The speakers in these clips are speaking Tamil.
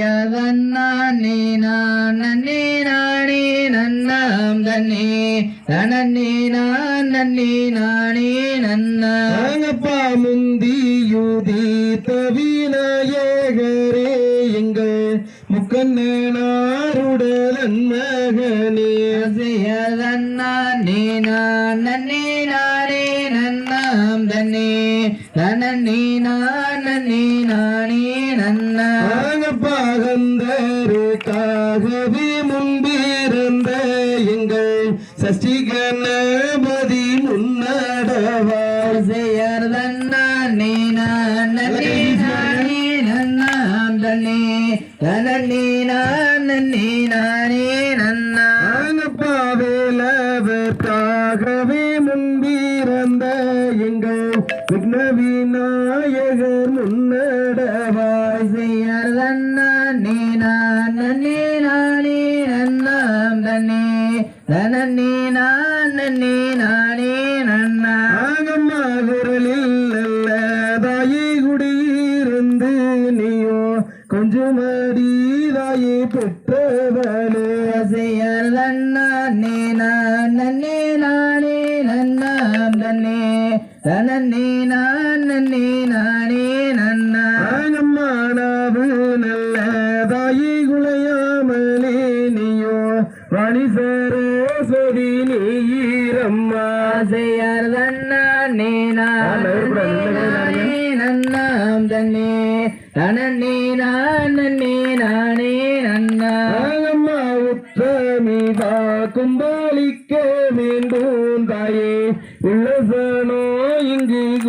ஆசையதன்னானே நான் நன்னே நானே நன்னாம் தன்னே தனன்னே நான் நன்னே நானே நன்னா நாங்கப்பா முந்தியுதி தவிநாயகரே எங்கள் முக்கண்ணனாருடலன் மகனே ஆசையதன்னானே நான் நன்னே நானே நன்னாம் தன்னே நான் நன்னே நானே நன்னா. நாங்கப்பா கந்தருக்காகவே முன்பிருந்த எங்கள் சஷ்டி கணபதி முன்னடவா. ஆசையதன்னானே நான் நன்னே நானே நன்னாம் தன்னே நான் நன்னே நானே முன்பிருந்த எங்கள் விக்ன விநாயகர் முன்னடவா ஆசையதன்னானே நான் நன்னே நானே நன்னாம் தன்னே. தனன்னே நான் நன்னே நானே நன்னா ஆகம்மா குரலில் நல்ல தாயை குடியிருந்து நீயோ. கொஞ்சம் தாயை பெற்றவளே. நான் நன்னே நானே நன்னா. ஆகம்மா நாவு நல்ல தாயை குலையாமலே நீயோ. வாணி சரஸ்வதி நீரம்மா. ஆசையதன்னானே நான் நன்னே நன்னாம் தன்னே. தனன்னே நான் நன்னே நானே நன்னா. உத்தமிதா கும்பாளிக்க வேண்டும் தாயே.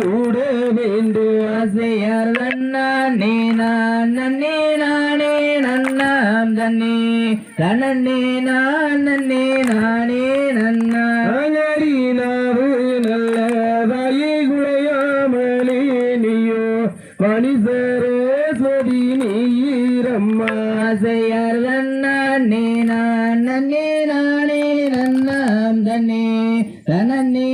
உள்ளசனோ இங்கு கூட வேண்டும் ஆசையதன்னானே நான் நன்னே நானே நன்னாம் தன்னே. தனன்னே நான் நன்னே நானே நன்னா. நாகரினாவு நல்ல தாயே குழையாமலே நீயோ. வாணி சரஸ்வதி நீரம்மா. ஆசையதன்னானே நான் நன்னே நானே நன்னாம் தன்னே. தனன்னே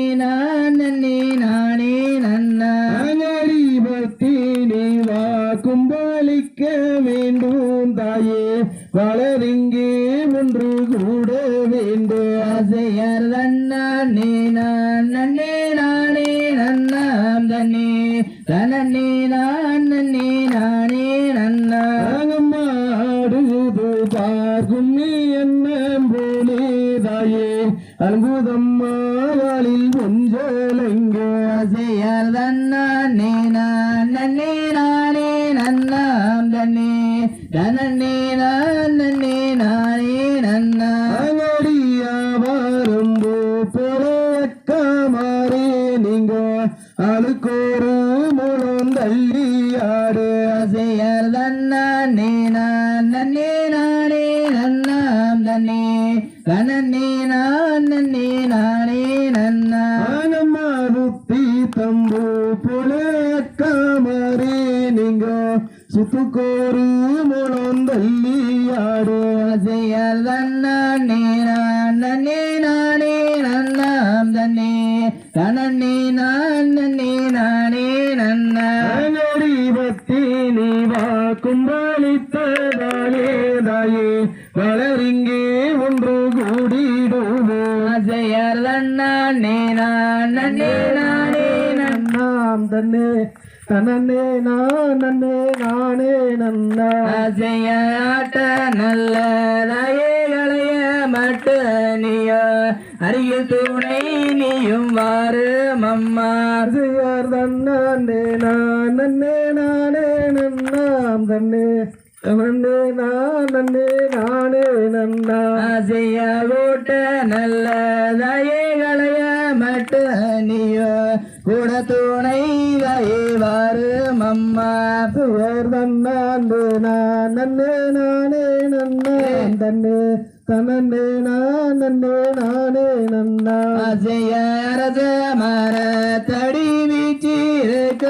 நான் நன்னே நானே நன்னாம் தன்னே. தனன்னே நான் நன்னே நானே நன்னா நாகம்மாடுது பார்க்கும் நீ என்ன போலே தாயே. அற்புதம்மாவாளில் கொஞ்சலைங்க ஆசையதன்னானே நான் நன்னே நானே நன்னாம் தன்னே. தனன்னே அழுக்கோரு முழம் தள்ளியாடு ஆசையதன்னானே நான் நன்னே நானே நன்னாம் தன்னே. தனன்னே நான் நன்னே நானே நன்னா ஆனம்மா புத்தி தம்பு போலக்கமாரே நீங்க. சுத்துக்கோரு முழம் தள்ளியாடு நானே நன்னா அங்கடி பக்தி நீ வா கும்பாளித்ததாலே தாயே வளரிங்கே ஒன்று ஆசையதன்னானே நான் நன்னே நானே நன்னா. நாம் தன்னே தனனே நான் நன்னே நானே நன்னா. களைய மட்டு நீயோ அருகில் துணை நீயும் வாரு மம்மா ஆசையார் தன்னே நான் நன்னே நானே நன்னாம் தன்னே. நன்னே நான் நன்னே நானே நன்னா ஆசையா ஓட்ட நல்லதாயே களைய மட்டு நீயோ கூட துணை தாயே வாரு மம்மா ஆசையார் தன்னாண்டு நான் நன்னே நானே நன்னாம் தன்னே. தனனே நான் நன்னே நானே நன்னா. ஆசைய அரச மர தடி வீச்சிருக்க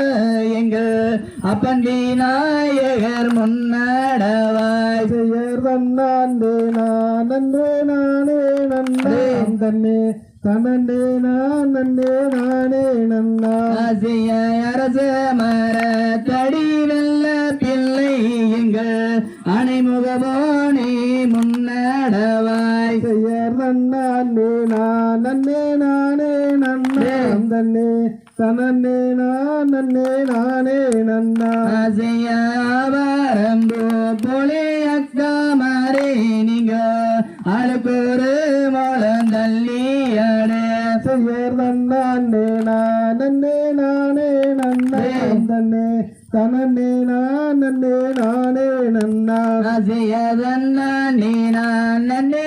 எங்கள் அப்பன் விநாயகர் முன்னடவாய். செய்யர் தன்னாண்டே நான் நன்னே. நானே நன்னாம் தன்னே தனண்டே நான் நன்னே நானே நன்னா. ஆசைய அரச மர தடி வெல்ல அணைமுகபோனே முன்னடவாய் நன்னே நான் நன்னே. நானே நன்னாம் தன்னே தனன்னே நான் நன்னே. நானே நன்னா அக்கா மாறே நீங்க அழுக்கூறு மோளம் தள்ளியாடு செய்யர் நன்னே நான் நன்னே. நானே நன்னாம் தன்னே தனன்னே நான் நன்னே. நானே நன்னா ஆசையதன்னா நீ நன்னே நானே